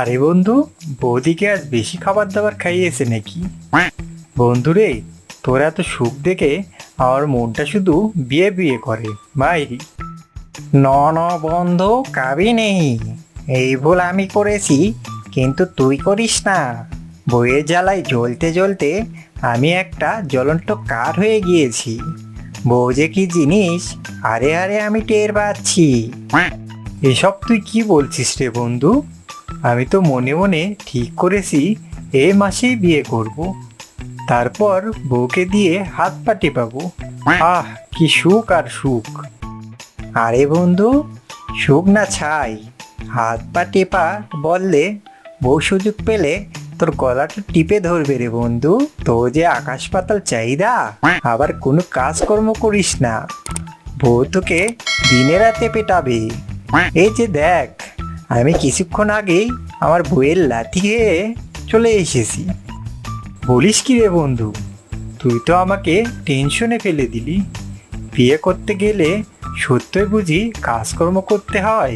আরে বন্ধু, বৌদিকে আজ বেশি খাবার দাবার খাইয়েছে নাকি? বন্ধুরে, তোর এত সুখ দেখে আমার মনটা শুধু বিয়ে বিয়ে করে, মাইরি। ন ন, বন্ধু, কাবি নেই। এই ভুল আমি করেছি, কিন্তু তুই করিস না। বইয়ের জ্বালায় জ্বলতে জ্বলতে আমি একটা জ্বলন্ত কাঠ হয়ে গিয়েছি। বউ যে কি জিনিস, আরে আরে আমি টের পাচ্ছি। এসব তুই কি বলছিস রে বন্ধু? আমি তো মনে মনে ঠিক করেছি, এ মাসেই বিয়ে করব। তারপর বউকে দিয়ে হাত পা টেপাবো আহ, কি সুখ আর সুখ। আরে বন্ধু, সুখ না ছাই। হাত পা টেপা বললে, বউ সুযোগ পেলে তোর গলাটা টিপে ধরবে রে বন্ধু। তো যে আকাশ পাতাল চাহিদা, আবার কোনো কাজকর্ম করিস না। বউ তোকে দিনে রাতে পেটাবে। এই যে দেখ আমি কিছুক্ষণ আগেই আমার বইয়ের লাথি খেয়ে চলে এসেছি। বলিস কি রে বন্ধু, তুই তো আমাকে টেনশনে ফেলে দিলি। বিয়ে করতে গেলে সত্যই বুঝি কাজকর্ম করতে হয়।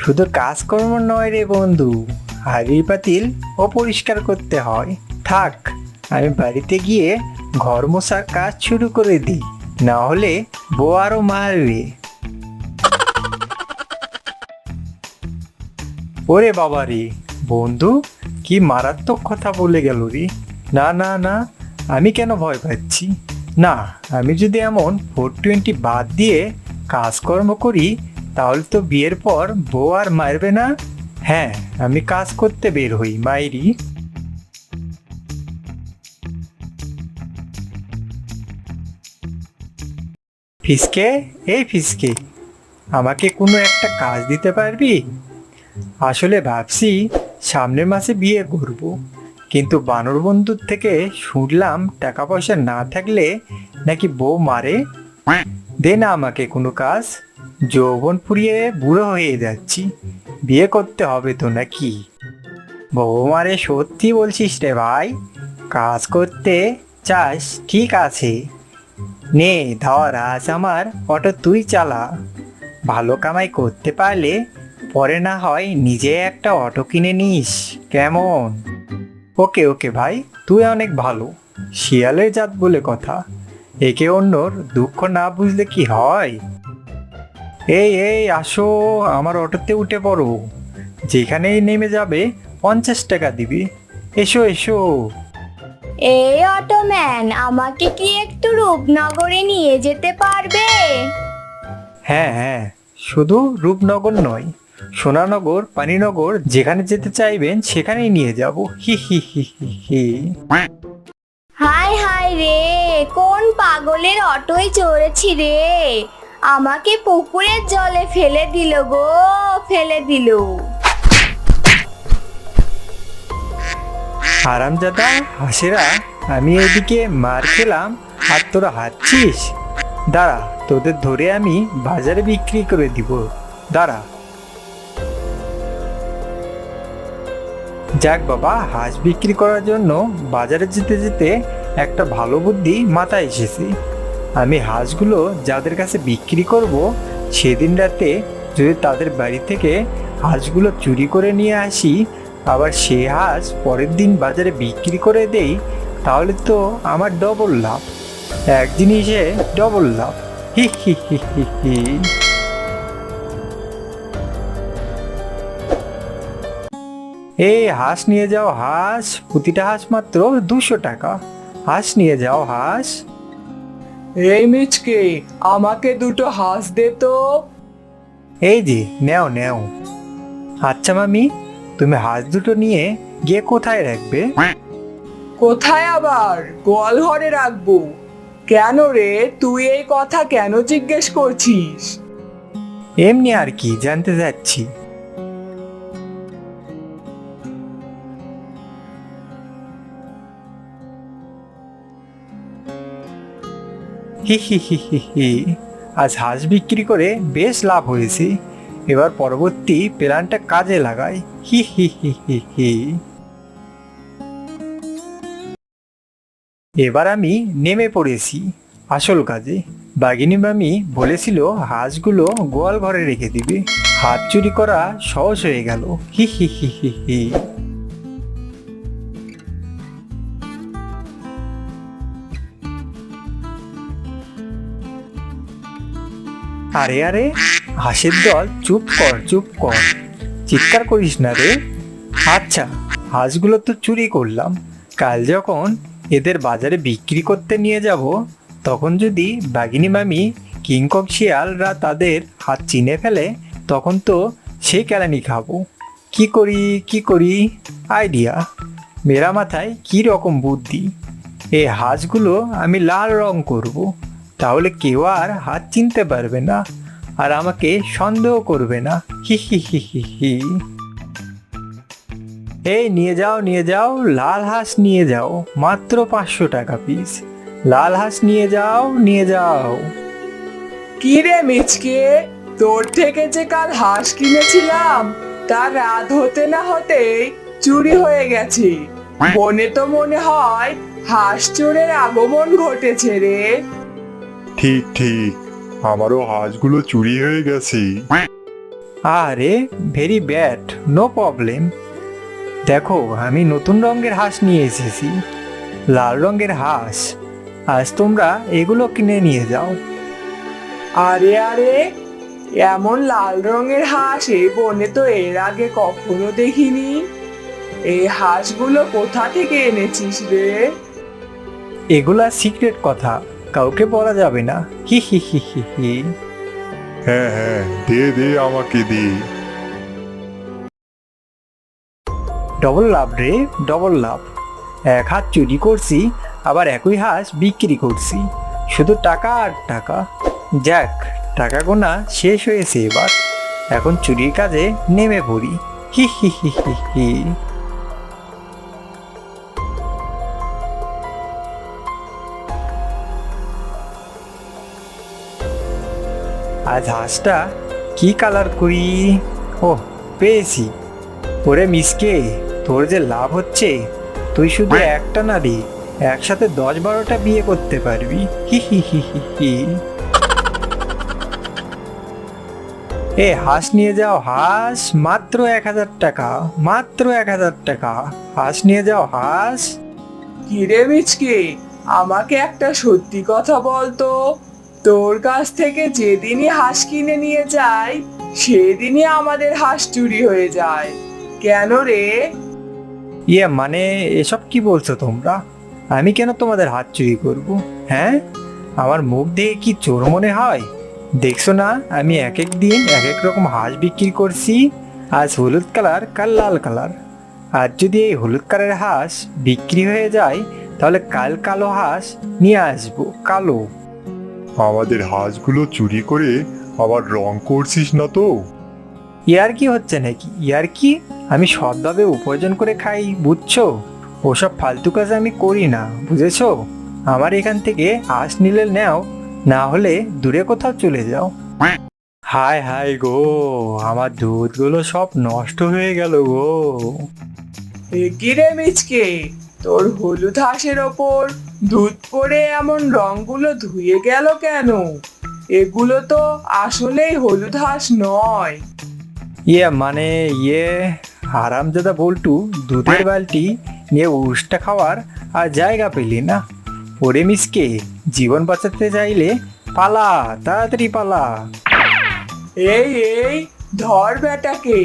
শুধু কাজকর্ম নয় রে বন্ধু হাড়ি পাতিল ও পরিষ্কার করতে হয়। থাক, আমি বাড়িতে গিয়ে ঘর মোছার কাজ শুরু করে দিই, না হলে বউ আরও মারবে। ওরে বাবা রে। বন্ধু, কি মারাত্মক কথা বলে গেল রে। না না না, আমি কেন ভয় পাচ্ছি? না, আমি যদি এমন ফোর টোয়েন্টি বাদ দিয়ে কাজকর্ম করি, তাহলে তো বিয়ের পর বউ আর মারবে না? হ্যাঁ আমি কাজ করতে বের হই, মাইরি। ফিসকে, এই ফিসকে, আমাকে কোনো একটা কাজ দিতে পারবি? আসলে ভাবছি সামনের মাসে বিয়ে করব, কিন্তু বানর বন্ধুর থেকে শুনলাম টাকা পয়সা না থাকলে নাকি বউ মারে। দে না আমাকে কোনো কাজ, যৌবন ফুরিয়ে বুড়ো হয়ে যাচ্ছি, বিয়ে করতে হবে তো নাকি? বউ মারে সত্যি বলছিস রে ভাই, কাজ করতে চাস, ঠিক আছে। নে, ধর, আজ আমার অটো তুই চালা, ভালো কামাই করতে পারলে পরে না হয় নিজে একটা অটো কিনে নিস কেমন? ওকে ওকে ভাই তুই অনেক ভালো শিয়ালের জাত বলে কথা একে অন্যর দুঃখ না বুঝলে কি হয়? এই এই আসো আমার অটোতে উঠে পড়ো যেখানেই নেমে যাবে পঞ্চাশ টাকা দিবি এসো এসো। এই অটোম্যান আমাকে কি একটু রূপনগরে নিয়ে যেতে পারবে? হ্যাঁ হ্যাঁ শুধু রূপনগর নয় সোনানগর পানিনগর যেখানে যেতে চাইবেন সেখানেই নিয়ে যাব। হি হি হি হি হি। হাই হাই রে কোন পাগলের অটোয় চড়েছি রে? আমাকে পুকুরের জলে ফেলে দিল গো ফেলে দিল। হারামজাদা হাসেরা আমি এদিকে মার খেলাম আর তোরা হাঁটছিস? দাঁড়া তোদের ধরে আমি বাজারে বিক্রি করে দিব। দাঁড়া। যাক বাবা, হাঁস বিক্রি করার জন্য বাজারে যেতে যেতে একটা ভালো বুদ্ধি মাথায় এসেছে। আমি হাঁসগুলো যাদের কাছে বিক্রি করব, সেদিন রাতে যদি তাদের বাড়ি থেকে হাঁসগুলো চুরি করে নিয়ে আসি, আবার সে হাঁস পরের দিন বাজারে বিক্রি করে দেই, তাহলে তো আমার ডবল লাভ। এক জিনিসে ডবল লাভ। হি হি হি হি হি। এই হাঁস নিয়ে যাও হাঁস প্রতিটা হাঁস মাত্র দুশো টাকা। হাঁস নিয়ে যাও হাঁস। এই মিচকে আমাকে দুটো হাঁস দে তো। এই যে নেও নেও। আচ্ছা মামি তুমি হাঁস দুটো নিয়ে গিয়ে কোথায় রাখবে? কোথায় আবার? গোয়াল ঘরে রাখব। কেন রে তুই এই কথা কেন জিজ্ঞেস করছিস? এমনি আর কি জানতে যাচ্ছি হি হি হি হি হি। আজ হাঁস বিক্রি করে বেশ লাভ হয়েছে। এবার পরবর্তী প্ল্যানটা কাজে লাগাই। হি হি হি হি হি। এবার আমি নেমে পড়েছি আসল কাজে। বাগিনী মামি বলেছিল, হাঁসগুলো গোয়াল ঘরে রেখে দিবে। হাত চুরি করা সহজ হয়ে গেল। হি হি হি হি হি। আরে আরে, হাঁসের দল, চুপ কর চুপ কর। চিৎকার করিস না রে। আচ্ছা হাঁসগুলো তো চুরি করলাম। কাল যখন এদের বাজারে বিক্রি করতে নিয়ে যাব, তখন যদি বাগিনী মামি, কিংকক শিয়ালরা তাদের হাত চিনে ফেলে, তখন তো সেই কেলানি খাব। কি করি কি করি? আইডিয়া। মেরা মাথায় কি রকম বুদ্ধি? এই হাঁসগুলো আমি লাল রং করব। তাহলে কেউ আর হাত চিনতে পারবে না, আর আমাকে সন্দেহ করবে না। হি হি হি হি হি এই নিয়ে যাও নিয়ে যাও, লাল হাঁস নিয়ে যাও, মাত্র পাঁচশো টাকা পিস লাল হাঁস নিয়ে যাও নিয়ে যাও। কি রে মিচকে, তোর থেকে যে কাল হাঁস কিনেছিলাম, তার রাত হতে না হতেই চুরি হয়ে গেছে। বনে তো মনে হয় হাঁস চোরের আগমন ঘটেছে রে। ঠিক ঠিক। আমারও হাঁসগুলো চুরি হয়ে গেছে। আরে ভেরি ব্যাড নো প্রবলেম। দেখো আমি নতুন রঙের হাঁস নিয়ে এসেছি। লাল রঙের হাঁস। আজ তোমরা এগুলো কিনে নিয়ে যাও। আরে আরে এমন লাল রঙের হাঁস এই বনে তো এর আগে কখনো দেখিনি। এই হাঁসগুলো কোথা থেকে এনেছিস রে? এগুলা সিক্রেট কথা। কাউকে বলা যাবে না। হি হি হি হি হি। হ্যাঁ হ্যাঁ দে দে আমাকে দে ডবল লাভ রে ডবল লাভ এক হাত চুরি করছি আবার একই হাঁস বিক্রি করছি। শুধু টাকা আর টাকা। যাক টাকা গোনা শেষ হয়েছে এবার। এখন চুরির কাজে নেমে পড়ি। হি হি হি হি হি। আজ হাঁসটা কি কালার করি? ও পেয়েছি। ওরে মিসকে তোর যে লাভ হচ্ছে তুই শুধু একটা না দি একসাথে দশ বারোটা বিয়ে করতে পারবি। হি হি হি হি হি। এ হাঁস নিয়ে যাও হাঁস। মাত্র এক হাজার টাকা মাত্র এক হাজার টাকা। হাঁস নিয়ে যাও হাঁস। কিরে মিচকে আমাকে একটা সত্যি কথা বলতো তোর কাছ থেকে যেদিনই হাঁস কিনে নিয়ে যাই, সেদিনই আমাদের হাঁস চুরি হয়ে যায়। কেন রে? ইয়ে মানে এসব কি বলছো তোমরা? আমি কেন তোমাদের হাত চুরি করব হ্যাঁ? আমার মুখ দেখে কি চোর মনে হয়? দেখছ না, আমি এক এক দিন এক এক রকম হাঁস বিক্রি করছি, আজ হলুদ কালার কাল লাল কালার। আর যদি এই হলুদ কালারের হাঁস বিক্রি হয়ে যায়, তাহলে কাল কালো হাঁস নিয়ে আসব, কালো। আমাদের হাঁসগুলো চুরি করে আবার রং করছিস না তো? ইয়ার কি হচ্ছে নাকি? ইয়ার কি? আমি সৎভাবে উপার্জন করে খাই বুঝছ? ওসব ফালতু কাজ আমি করি না বুঝেছ? আমার এখান থেকে হাঁস নিলে নাও না হলে দূরে কোথাও চলে যাও। হায় হায় গো আমার দুধগুলো সব নষ্ট হয়ে গেল গো। এ কি রে মিচকে? তোর হলুদ হাঁসের ওপর দুধ পড়ে এমন রংগুলো ধুয়ে গেল কেন? এগুলো তো আসলেই হলুদ হাঁস নয়। ইয়ে মানে ইয়ে হারামজাদা বল্টু দুধের বালতি নিয়ে উষ্টা খাওয়ার আর জায়গা পেলি না। ওরে মিসকে জীবন বাঁচাতে চাইলে পালা তাড়াতাড়ি পালা। এই এই ধর বেটাকে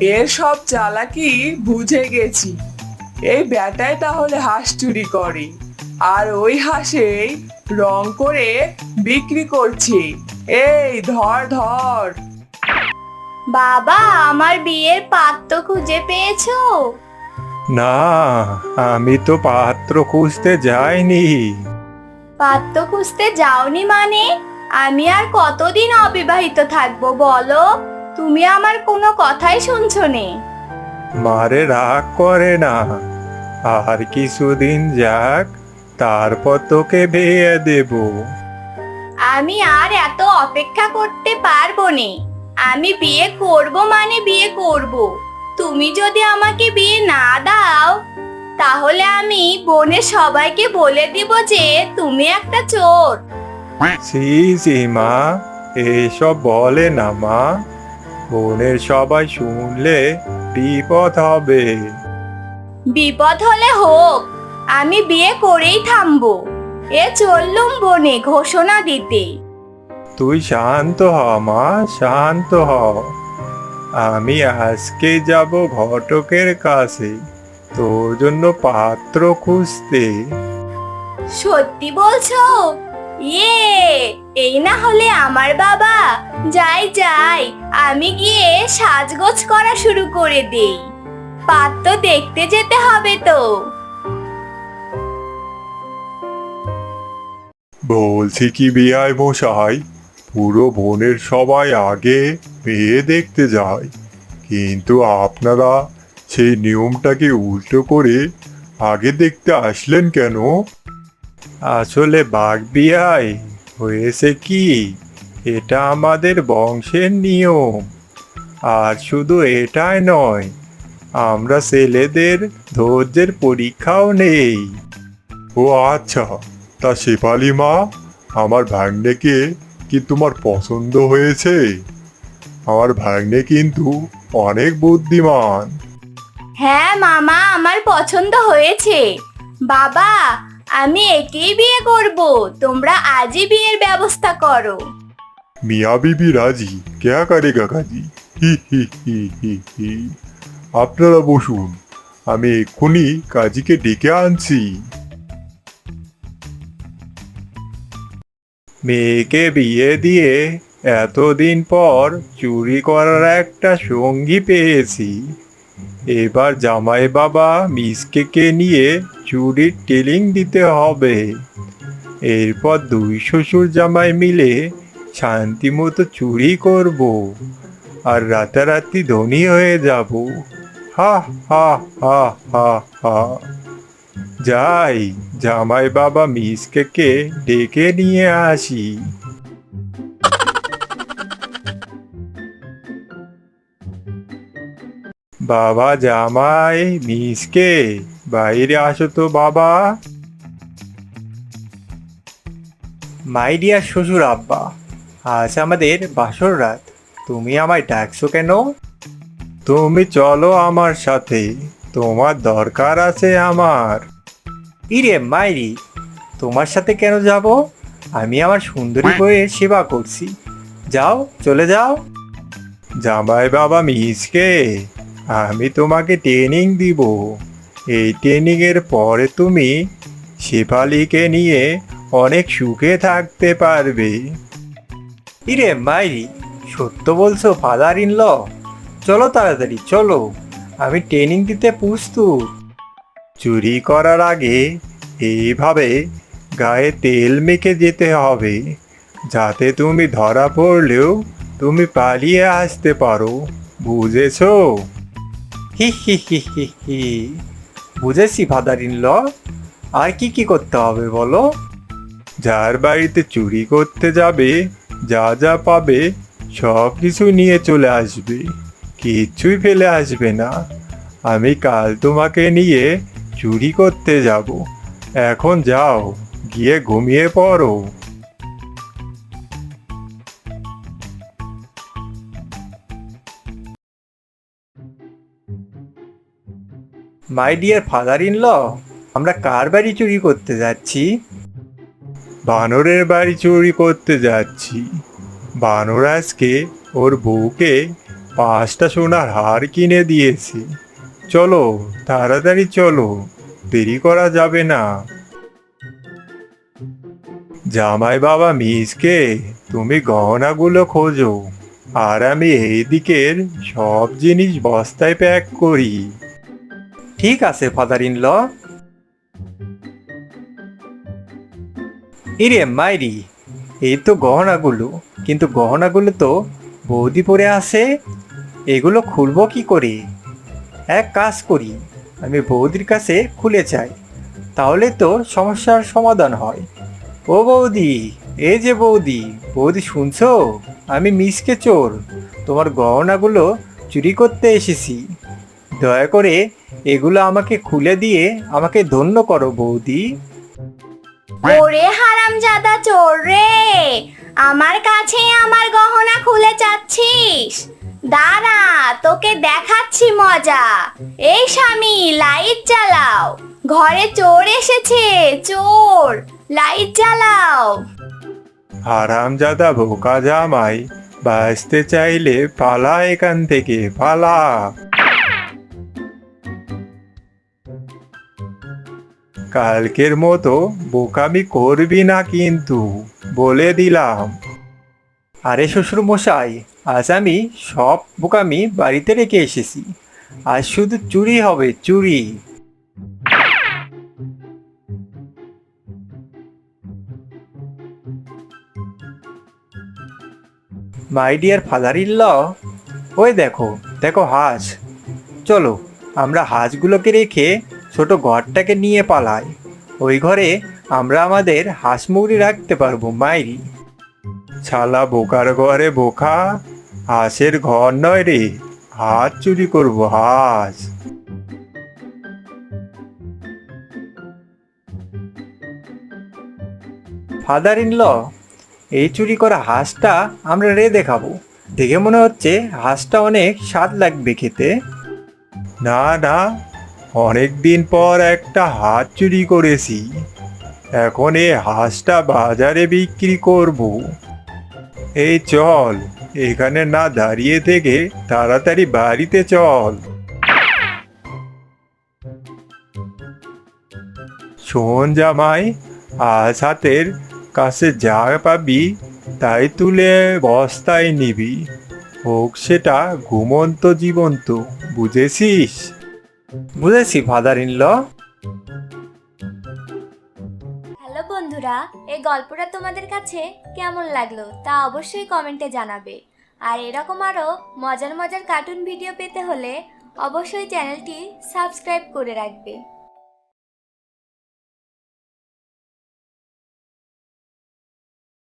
এর সব চালাকি বুঝে গেছি। এই বেটাই তাহলে হাঁস চুরি করে। আর ওই হাঁসেই রং করে বিক্রি করছি। এই ধর ধর। বাবা আমার বিয়ের পাত্র খুঁজে পেয়েছ? না আমি তো পাত্র খুঁজতে যাইনি। পাত্র খুঁজতে যাওনি মানে? আমি আর কতদিন অবিবাহিত থাকব বলো? তুমি আমার কোনো কথাই শুনছো নে। মারে রাগ করে না। আর কিছুদিন যাক তারপর তোকে বিয়ে দেব। আমি আর এত অপেক্ষা করতে পারব নে। আমি বিয়ে করব মানে বিয়ে করব। তুমি যদি আমাকে বিয়ে না দাও তাহলে আমি বনে সবাইকে বলে দিব যে তুমি একটা চোর। সি সি মা এসব বলে না মা। বোনের সবাই শুনলে বিপদ হবে। বিপদ হলে হোক আমি বিয়ে করেই থামবো। এ চললুম বনে ঘোষণা দিতে। তুই শান্ত হ মা শান্ত হ। আমি আজকে যাব ঘটকের কাছে তোর জন্য পাত্র খুঁজতে। সত্যি বলছো? ইয়ে এই না হলে আমার বাবা যাই যাই আমি গিয়ে সাজগোজ করা শুরু করে দেই। পাত্র দেখতে যেতে হবে তো। বলছি কি বিয়ায় মশাই পুরো বনের সবাই আগে মেয়ে দেখতে যায়। কিন্তু আপনারা সেই নিয়মটাকে উল্টো করে আগে দেখতে আসলেন কেন? আসলে বাঘ বিয়ায় হয়েছে কি? এটা আমাদের বংশের নিয়ম। আর শুধু এটাই নয়, আমরা ছেলেদের ধৈর্যের পরীক্ষাও নেই। ও আচ্ছা তা শেফালি মা, আমার ভাগ্নেকে কি তোমার পছন্দ হয়েছে? আমার ভাগ্নে কিন্তু অনেক বুদ্ধিমান। হ্যাঁ মামা, আমার পছন্দ হয়েছে। বাবা, আমি একেই বিয়ে করব, তোমরা আজই বিয়ের ব্যবস্থা করো। মিয়া বিবি রাজি। কেয়া করে কাকাজি? হি হি হি হি হি। আপনারা বসুন, আমি এক্ষুনি কাজীকে ডেকে আনছি। মেয়েকে বিয়ে দিয়ে এতদিন পর চুরি করার একটা সঙ্গী পেয়েছি। এবার জামাই বাবা মিসকেকে নিয়ে চুরির টেলিং দিতে হবে। এরপর দুই শ্বশুর জামাই মিলে শান্তিমতো চুরি করব আর রাতারাতি ধনী হয়ে যাব। হা হা হা হা হা। যাই, জামাই বাবা মিসকেকে ডেকে নিয়ে আসি। বাবা জামাই, মিসকে বাইরে আসো তো বাবা। মাই ডিয়ার শ্বশুর আব্বা আজ আমাদের বাসর রাত। তুমি আমায় ডাকছো কেন? তুমি চলো আমার সাথে। তোমার দরকার আছে আমার। ইরে মাইরি, তোমার সাথে কেন যাব? আমি আমার সুন্দরী বইয়ের সেবা করছি। যাও, চলে যাও। জামাই বাবা মিসকে, আমি তোমাকে ট্রেনিং দিব। এই ট্রেনিং এর পরে তুমি শেফালিকে নিয়ে অনেক সুখে থাকতে পারবে। ইরে মাইরি সত্য বলছো ফাদার ইন ল চলো তাড়াতাড়ি, চলো। আমি ট্রেনিং দিতে প্রস্তুত। চুরি করার আগে এইভাবে গায়ে তেল মেখে যেতে হবে, যাতে তুমি ধরা পড়লেও তুমি পালিয়ে আসতে পারো। বুঝেছ? হি হি হি হি হি। বুঝেছি ফাদার ইন ল আর কি কি করতে হবে বলো? যার বাড়িতে চুরি করতে যাবে যা যা পাবে, সব কিছু নিয়ে চলে আসবে। কিচ্ছুই ফেলে আসবে না। আমি কাল তোমাকে নিয়ে চুরি করতে যাব। এখন যাও, গিয়ে ঘুমিয়ে পড়ো। My dear father in law আমরা কার বাড়ি চুরি করতে যাচ্ছি? বানরের বাড়ি চুরি করতে যাচ্ছি। বানর আজকে ওর বউকে পাঁচটা সোনার হার কিনে দিয়েছে। চলো, তাড়াতাড়ি চলো, দেরি করা যাবে না। জামাই বাবা মিসকে, তুমি গহনাগুলো খোঁজো, আর আমি এই দিকের সব জিনিস বস্তায় প্যাক করি। ঠিক আছে ফাদার ইন ল ইরে মাইরি, এই তো গহনাগুলো। কিন্তু গহনাগুলো তো বৌদি পরে আছে। এগুলো খুলবো কি করে? এক কাজ করি, আমি বৌদির কাছে খুলে চাই তাহলে তো সমস্যার সমাধান হয়। ও বৌদি এই যে বৌদি বৌদি শুনছো? আমি মিসকে চোর। তোমার গহনাগুলো চুরি করতে এসেছি। দয়া করে এগুলো আমাকে খুলে দিয়ে আমাকে ধন্য করো বৌদি। ওরে হারামজাদা চোর রে। আমার কাছে আমার গহনা খুলে চাচ্ছিস। দাঁড়া, তোকে দেখাচ্ছি মজা। এই স্বামী, লাইট জ্বালাও। ঘরে চোর এসেছে, চোর, লাইট জ্বালাও। হারামজাদা বোকা জামাই, বাঁচতে চাইলে পালা এখান থেকে, পালা। কালকের মতো বোকামি করবি না কিন্তু, বলে দিলাম। আরে শ্বশুর মশাই আজ আমি সব বোকামি বাড়িতে রেখে এসেছি। আজ শুধু চুরি হবে, চুরি। My dear father in law ওই দেখো দেখো হাঁস। চলো, আমরা হাঁসগুলোকে রেখে ছোট ঘরটাকে নিয়ে পালাই। ওই ঘরে আমরা আমাদের হাঁস মুরগি রাখতে পারব, মাইরি। ছালা বোকার ঘরে বোকা, হাঁসের ঘর নয় রে, হাঁস চুরি করব, হাঁস। ফাদার ইন ল এই চুরি করা হাঁসটা আমরা রে দেখাবো। দেখে মনে হচ্ছে হাঁসটা অনেক স্বাদ লাগবে খেতে। না না অনেক দিন পর একটা হাঁস চুরি করেছি। এখন এই হাঁসটা বাজারে বিক্রি করব। এই চল, এখানে না দাঁড়িয়ে থেকে তাড়াতাড়ি বাড়িতে চল। শোন জামাই, আজ হাতের কাছে যা পাবি তাই তুলে বস্তায় নিবি। হোক সেটা ঘুমন্ত জীবন্ত, বুঝেছিস? বুঝেছি ফাদার ইন ল হ্যালো বন্ধুরা, এই গল্পটা তোমাদের কাছে কেমন লাগল তা অবশ্যই কমেন্টে জানাবে। আর এরকম আরও মজার মজার কার্টুন ভিডিও পেতে হলে অবশ্যই চ্যানেলটি সাবস্ক্রাইব করে রাখবে।